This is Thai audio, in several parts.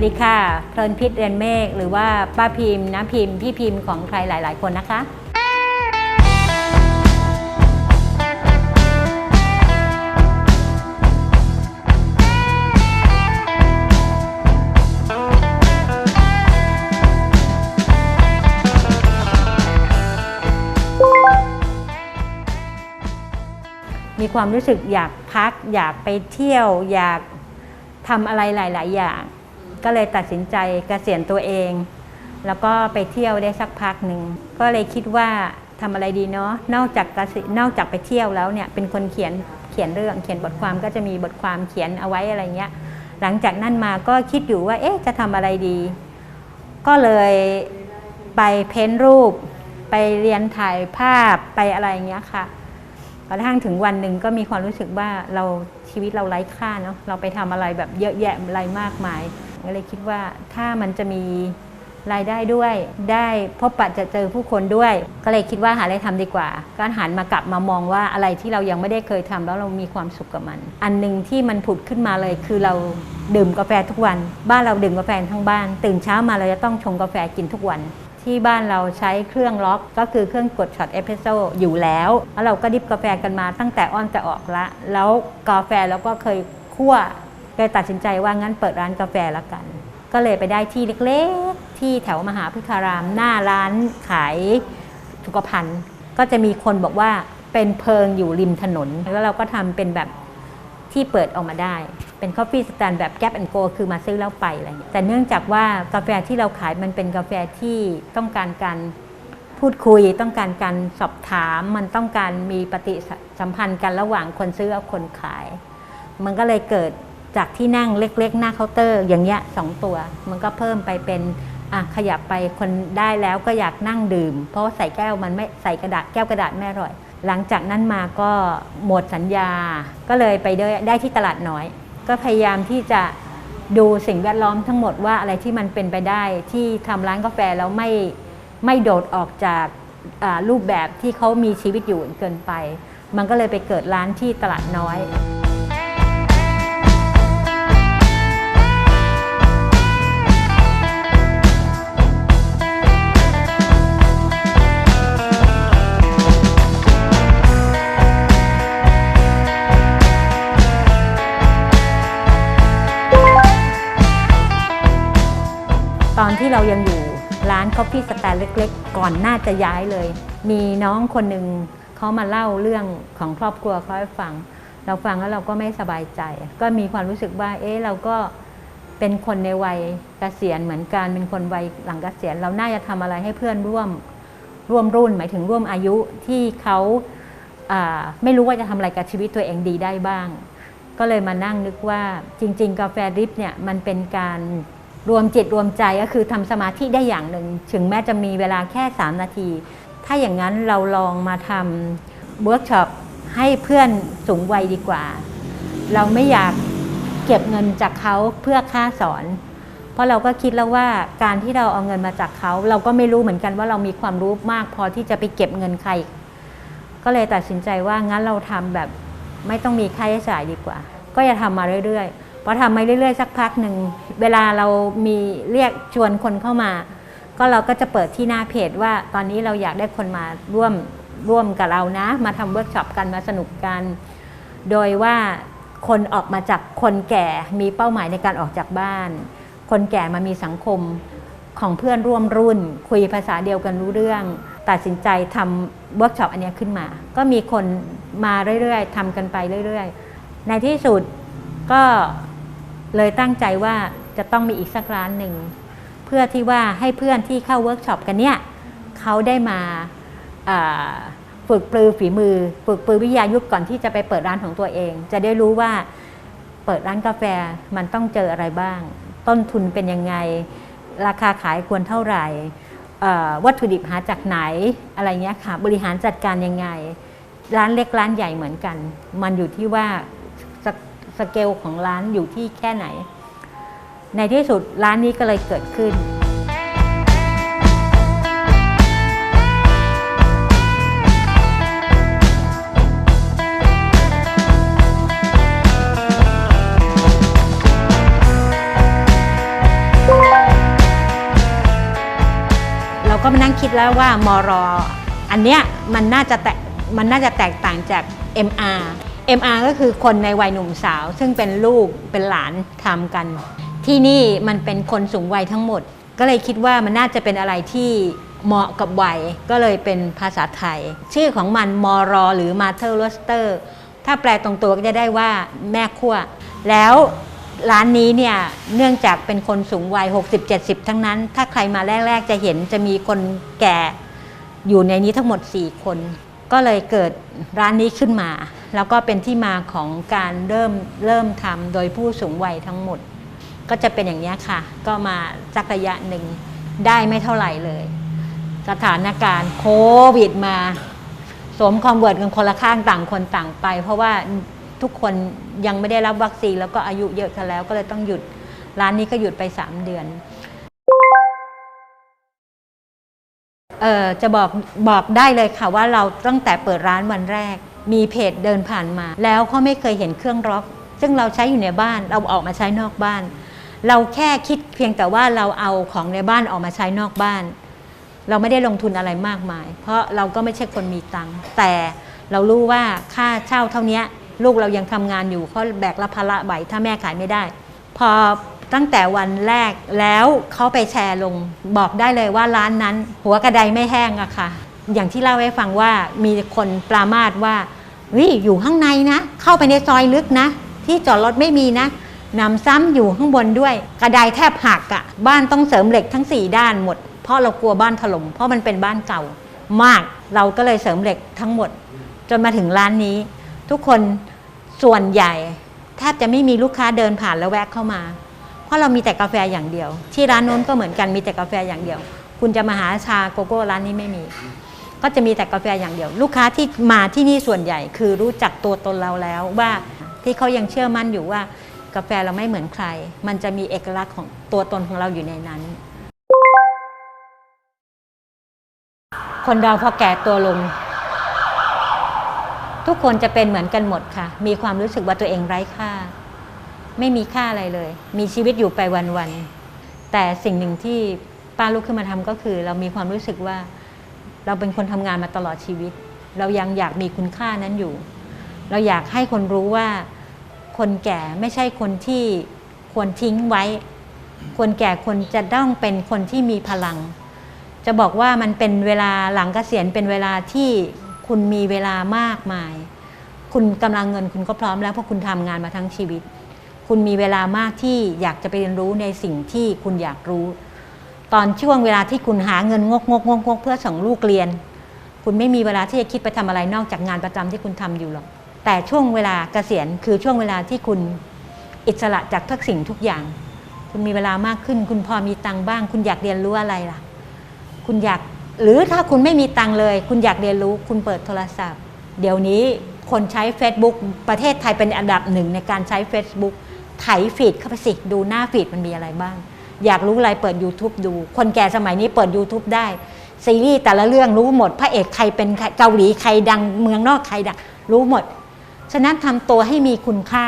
วัสดีค่ะ เพลินพิษเรียนเมฆหรือว่าป้าพิมพ์นะพิมพ์ พี่พิมพ์ของใครหลาย ๆ คนนะคะมีความรู้สึกอยากพัก อยากไปเที่ยว อยากทำอะไรหลาย ๆ อย่าง ก็เลยตัดสินใจเกษียณตัวเอง แล้วก็ไปเที่ยวได้สักพักหนึ่ง ก็เลยคิดว่าทำอะไรดีเนาะนอกจากกษีนอกจากไปเที่ยวแล้วเนี่ยเป็นคนเขียนเขียนเรื่องเขียนบทความก็จะมีบทความเขียนเอาไว้อะไรเงี้ย หลังจากนั้นมาก็คิดอยู่ว่า เอ๊ะจะทำอะไรดี ก็เลยไปเพ้นรูป ไปเรียนถ่ายภาพไปอะไรเงี้ยค่ะกระทั่งถึงวันหนึ่งก็มีความรู้สึกว่าเราชีวิตเราไร้ค่าเนาะเราไปทำอะไรแบบเยอะแยะอะไรมากมาย ก็เลยคิดว่าถ้ามันจะมีรายได้ด้วย ได้พบปะจะเจอผู้คนด้วย ก็เลยคิดว่าหาอะไรทำดีกว่า ก็หันมากลับมามองว่าอะไรที่เรายังไม่ได้เคยทำแล้วเรามีความสุขกับมัน อันหนึ่งที่มันผุดขึ้นมาเลยคือเราดื่มกาแฟทุกวัน บ้านเราดื่มกาแฟทั้งบ้าน ตื่นเช้ามาเราจะต้องชงกาแฟกินทุกวัน ที่บ้านเราใช้เครื่องล็อกก็คือเครื่องกดช็อตเอสเพรสโซอยู่แล้วแล้วเราก็ดิบกาแฟกันมาตั้งแต่อ้อนแต่ออกละ แล้วกาแฟเราก็เคยคั่ว เลยตัดสินใจว่างั้นเปิดร้านกาแฟละกัน ก็เลยไปได้ที่เล็กๆ ที่แถวมหาพฤกษาราม หน้าร้านขายสุขภัณฑ์ ก็จะมีคนบอกว่าเป็นเพิงอยู่ริมถนน แล้วเราก็ทำเป็นแบบที่เปิดออกมาได้ เป็นคอฟฟี่สแตนแบบแก p แอนโกคือมาซื้อแล้วไปอะไรอย่างเงี้ยแต่เนื่องจากว่ากาแฟที่เราขายมันเป็นกาแฟที่ต้องการการพูดคุย ต้องการการสอบถาม มันต้องการมีปฏิสัมพันธ์กันระหว่างคนซื้อกับคนขาย มันก็เลยเกิด จากที่นั่งเล็กๆ หน้าเคาน์เตอร์ อย่างเงี้ยสองตัว มันก็เพิ่มไปเป็นอะขยับไปคนได้แล้วก็อยากนั่งดื่ม เพราะใส่แก้วมันไม่ใส่กระดาษแก้วกระดาษไม่อร่อย หลังจากนั้นมาก็หมดสัญญา ก็เลยไปได้ได้ที่ตลาดน้อย ก็พยายามที่จะดูสิ่งแวดล้อมทั้งหมดว่าอะไรที่มันเป็นไปได้ที่ทำร้านกาแฟแล้วไม่ไม่โดดออกจากอ่ารูปแบบที่เขามีชีวิตอยู่เกินไป มันก็เลยไปเกิดร้านที่ตลาดน้อย เรายังอยู่ร้าน Coffee Stand เล็กๆ ก่อนน่าจะย้ายเลย มีน้องคนหนึ่งเขามาเล่าเรื่องของครอบครัวเขาให้ฟัง เราฟังแล้วเราก็ไม่สบายใจ ก็มีความรู้สึกว่า เอ๊ะเราก็เป็นคนในวัยเกษียณเหมือนกันเป็นคนวัยหลังเกษียณ เราน่าจะทำอะไรให้เพื่อนร่วมร่วมรุ่น หมายถึงร่วมอายุที่เขาอ่าไม่รู้ว่าจะทำอะไรกับชีวิตตัวเองดีได้บ้าง ก็เลยมานั่งนึกว่าจริง ๆ กาแฟดริปเนี่ยมันเป็นการ รวมจิตรวมใจก็คือทำสมาธิได้อย่างหนึ่ง ถึงแม้จะมีเวลาแค่ 3 นาที ถ้าอย่างนั้นเราลองมาทำเวิร์กช็อปให้เพื่อนสูงวัยดีกว่า เราไม่อยากเก็บเงินจากเขาเพื่อค่าสอน เพราะเราก็คิดแล้วว่าการที่เราเอาเงินมาจากเขา เราก็ไม่รู้เหมือนกันว่าเรามีความรู้มากพอที่จะไปเก็บเงินใคร ก็เลยตัดสินใจว่างั้นเราทำแบบไม่ต้องมีค่าใช้จ่ายดีกว่า ก็จะทำมาเรื่อย ๆ พอทำมาเรื่อยๆ สักพักหนึ่ง เวลาเรามีเรียกชวนคนเข้ามา ก็เราก็จะเปิดที่หน้าเพจว่าตอนนี้เราอยากได้คนมาร่วมร่วมกับเรานะ มาทำเวิร์กช็อปกันมาสนุกกัน โดยว่าคนออกมาจากคนแก่มีเป้าหมายในการออกจากบ้าน คนแก่มามีสังคมของเพื่อนร่วมรุ่น คุยภาษาเดียวกันรู้เรื่อง ตัดสินใจทำเวิร์กช็อปอันนี้ขึ้นมา ก็มีคนมาเรื่อยๆทำกันไปเรื่อย ๆ ในที่สุดก็ เลยตั้งใจว่าจะต้องมีอีกสักร้านหนึ่ง เพื่อที่ว่าให้เพื่อนที่เข้าเวิร์กช็อปกันเนี่ยเขาได้มาฝึกปลือฝีมือ ฝึกปลือวิทยายุทธก่อนที่จะไปเปิดร้านของตัวเอง จะได้รู้ว่าเปิดร้านกาแฟมันต้องเจออะไรบ้าง ต้นทุนเป็นยังไง ราคาขายควรเท่าไหร่วัตถุดิบหาจากไหนอะไรเงี้ยค่ะบริหารจัดการยังไง ร้านเล็กร้านใหญ่เหมือนกัน มันอยู่ที่ว่า สเกลของร้านอยู่ที่แค่ไหน ในที่สุดร้านนี้ก็เลยเกิดขึ้น เราก็มานั่งคิดแล้วว่ามอรออันเนี้ยมันน่าจะแตกมันน่าจะแตกต่างจาก MR MR ก็คือคนในวัยหนุ่มสาว ซึ่งเป็นลูกเป็นหลานทำกัน ที่นี่มันเป็นคนสูงวัยทั้งหมด ก็เลยคิดว่ามันน่าจะเป็นอะไรที่เหมาะกับวัยก็เลยเป็นภาษาไทย ชื่อของมันมอรอหรือ Mother Roaster ถ้าแปลตรงตัวก็จะได้ว่าแม่ขั้วแล้วร้านนี้เนี่ยเนื่องจากเป็นคนสูงวัย 60-70 ทั้งนั้น ถ้าใครมาแรก ๆ จะเห็นจะมีคนแก่อยู่ในนี้ทั้งหมด 4 คน ก็เลยเกิดร้านนี้ขึ้นมา แล้วก็เป็นที่มาของการเริ่มเริ่มทำโดยผู้สูงวัยทั้งหมด ก็จะเป็นอย่างนี้ค่ะ ก็มาสักระยะหนึ่งได้ไม่เท่าไหร่เลย สถานการณ์โควิดมาสวมคอมเวิร์ดกันคนละข้างต่างคนต่างไป เพราะว่าทุกคนยังไม่ได้รับวัคซีนแล้วก็อายุเยอะกันแล้ว ก็เลยต้องหยุดร้านนี้ก็หยุดไป 3 เดือน จะบอกบอกได้เลยค่ะว่าเราตั้งแต่เปิดร้านวันแรก มีเพจเดินผ่านมา แล้วเขาไม่เคยเห็นเครื่องร็อก ซึ่งเราใช้อยู่ในบ้านเราออกมาใช้นอกบ้าน เราแค่คิดเพียงแต่ว่าเราเอาของในบ้านออกมาใช้นอกบ้าน เราไม่ได้ลงทุนอะไรมากมาย เพราะเราก็ไม่ใช่คนมีตังค์แต่เรารู้ว่าค่าเช่าเท่านี้ลูกเรายังทำงานอยู่เขาแบกรับภาระไหวถ้าแม่ขายไม่ได้ พอ ตั้งแต่วันแรกแล้วเขาไปแชร์ลง บอกได้เลยว่าร้านนั้น หัวกระไดไม่แห้งอะค่ะ อย่างที่เล่าให้ฟังว่ามีคนปรามาสว่าเฮ้ยอยู่ข้างในนะ เข้าไปในซอยลึกนะ ที่จอดรถไม่มีนะนำซ้ำอยู่ข้างบนด้วย กระไดแทบหักอะบ้านต้องเสริมเหล็กทั้ง 4 ด้านหมด เพราะเรากลัวบ้านถล่มเพราะมันเป็นบ้านเก่า มากเราก็เลยเสริมเหล็กทั้งหมด จนมาถึงร้านนี้ ทุกคนส่วนใหญ่ แทบจะไม่มีลูกค้าเดินผ่านแล้วแวะเข้ามา ราะเรามีแต่กาแฟอย่างเดียว ที่ร้านโน้นก็เหมือนกันมีแต่กาแฟอย่างเดียว คุณจะมาหาชาโกโก้ร้านนี้ไม่มี ก็จะมีแต่กาแฟอย่างเดียว ลูกค้าที่มาที่นี่ส่วนใหญ่คือรู้จักตัวตนเราแล้วว่าที่เขายังเชื่อมั่นอยู่ว่ากาแฟเราไม่เหมือนใคร มันจะมีเอกลักษณ์ของตัวตนของเราอยู่ในนั้น คนเราพอแก่ตัวลง ทุกคนจะเป็นเหมือนกันหมดค่ะ มีความรู้สึกว่าตัวเองไร้ค่า ไม่มีค่าอะไรเลย มีชีวิตอยู่ไปวันๆแต่สิ่งหนึ่งที่ป้าลุกขึ้นมาทำก็คือ เรามีความรู้สึกว่าเราเป็นคนทำงานมาตลอดชีวิต เรายังอยากมีคุณค่านั้นอยู่ เราอยากให้คนรู้ว่าคนแก่ไม่ใช่คนที่ควรทิ้งไว้ คนแก่คนจะต้องเป็นคนที่มีพลัง จะบอกว่ามันเป็นเวลาหลังเกษียณเป็นเวลาที่คุณมีเวลามากมาย คุณกำลังเงินคุณก็พร้อมแล้วเพราะคุณทำงานมาทั้งชีวิต คุณมีเวลามากที่อยากจะไปเรียนรู้ในสิ่งที่คุณอยากรู้ ตอนช่วงเวลาที่คุณหาเงินงกงกงกงกเพื่อส่งลูกเรียน คุณไม่มีเวลาที่จะคิดไปทำอะไรนอกจากงานประจำที่คุณทำอยู่หรอกแต่ช่วงเวลาเกษียณคือช่วงเวลาที่คุณอิสระจากทุกสิ่งทุกอย่าง คุณมีเวลามากขึ้น คุณพอมีตังค์บ้าง คุณอยากเรียนรู้อะไรล่ะ คุณอยากหรือถ้าคุณไม่มีตังค์เลย คุณอยากเรียนรู้ คุณเปิดโทรศัพท์ เดี๋ยวนี้คนใช้ Facebook ประเทศไทยเป็นอันดับหนึ่งในการใช้ Facebook ไถฟีดเข้าไปสิดูหน้าฟีดมันมีอะไรบ้าง อยากรู้อะไรเปิด YouTube ดู คนแก่สมัยนี้เปิด YouTube ได้ ซีรีส์แต่ละเรื่องรู้หมด พระเอกใครเป็นเกาหลีใครดังเมืองนอกใครดังรู้หมด ฉะนั้นทำตัวให้มีคุณค่า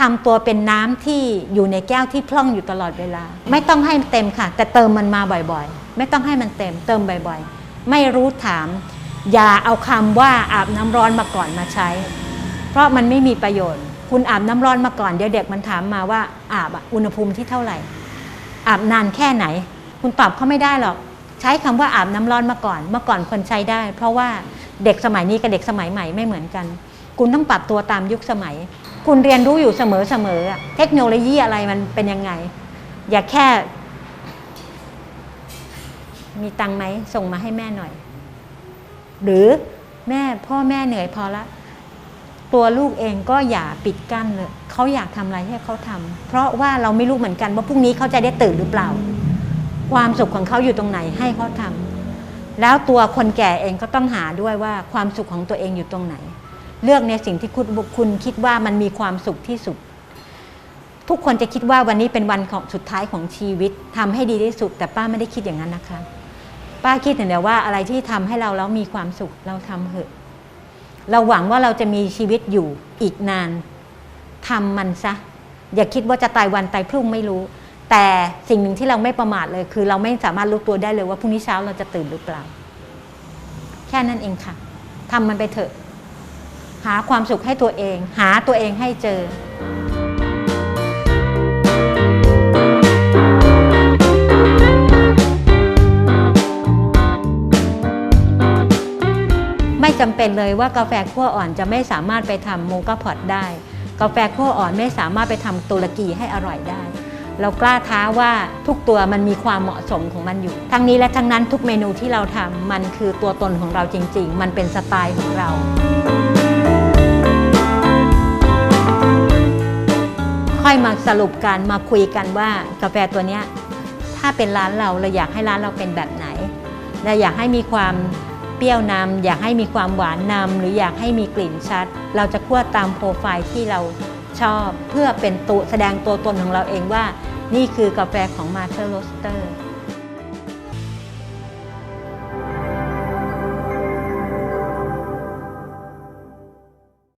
ทำตัวเป็นน้ำที่อยู่ในแก้วที่พร่องอยู่ตลอดเวลา ไม่ต้องให้เต็มค่ะ แต่เติมมันมาบ่อยๆ ไม่ต้องให้มันเต็ม เติมบ่อยๆ ไม่รู้ถาม อย่าเอาคำว่าอาบน้ำร้อนมาก่อนมาใช้ เพราะมันไม่มีประโยชน์ คุณอาบน้ำร้อนมาก่อนเดี๋ยวเด็กมันถามมาว่าอาบอุณหภูมิที่เท่าไหร่ อาบนานแค่ไหน คุณตอบเขาไม่ได้หรอก ใช้คำว่าอาบน้ำร้อนมาก่อน เมื่อก่อนคนใช้ได้ เพราะว่าเด็กสมัยนี้กับเด็กสมัยใหม่ไม่เหมือนกัน คุณต้องปรับตัวตามยุคสมัย คุณเรียนรู้อยู่เสมอเสมอเทคโนโลยีอะไรมันเป็นยังไง อย่าแค่ มีตังไหมส่งมาให้แม่หน่อย หรือแม่พ่อแม่เหนื่อยพอละ ตัวลูกเองก็อย่าปิดกั้นเลยเขาอยากทำอะไรให้เขาทำเพราะว่าเราไม่รู้เหมือนกันว่าพรุ่งนี้เขาจะได้ตื่นหรือเปล่า ความสุขของเขาอยู่ตรงไหนให้เขาทำแล้วตัวคนแก่เองก็ต้องหาด้วยว่าความสุขของตัวเองอยู่ตรงไหน เลือกในสิ่งที่คุณคุณคิดว่ามันมีความสุขที่สุด ทุกคนจะคิดว่าวันนี้เป็นวันของสุดท้ายของชีวิตทำให้ดีที่สุด แต่ป้าไม่ได้คิดอย่างนั้นนะคะ ป้าคิดอย่เดียวว่าอะไรที่ทำให้เราแล้วมีความสุขเราทำเถอะ เราหวังว่าเราจะมีชีวิตอยู่อีกนานทำมันซะ อย่าคิดว่าจะตายวันตายพรุ่งไม่รู้ แต่สิ่งหนึ่งที่เราไม่ประมาทเลย คือเราไม่สามารถรู้ตัวได้เลยว่าพรุ่งนี้เช้าเราจะตื่นหรือเปล่า แค่นั้นเองค่ะทำมันไปเถอะ หาความสุขให้ตัวเอง หาตัวเองให้เจอ จำเป็นเลยว่ากาแฟขั้วอ่อนจะไม่สามารถไปทำโมกาพอตได้ กาแฟขั้วอ่อนไม่สามารถไปทำตุรกีให้อร่อยได้ เรากล้าท้าว่าทุกตัวมันมีความเหมาะสมของมันอยู่ ทั้งนี้และทั้งนั้นทุกเมนูที่เราทำมันคือตัวตนของเราจริง ๆ มันเป็นสไตล์ของเราค่อยมาสรุปกันมาคุยกันว่ากาแฟตัวเนี้ยถ้าเป็นร้านเราเราอยากให้ร้านเราเป็นแบบไหนเราอยากให้มีความ เปรี้ยวนำอยากให้มีความหวานนำหรืออยากให้มีกลิ่นชัด เราจะคั่วตามโปรไฟล์ที่เราชอบ เพื่อเป็นตัวแสดงตัวตนของเราเองว่า นี่คือกาแฟของมา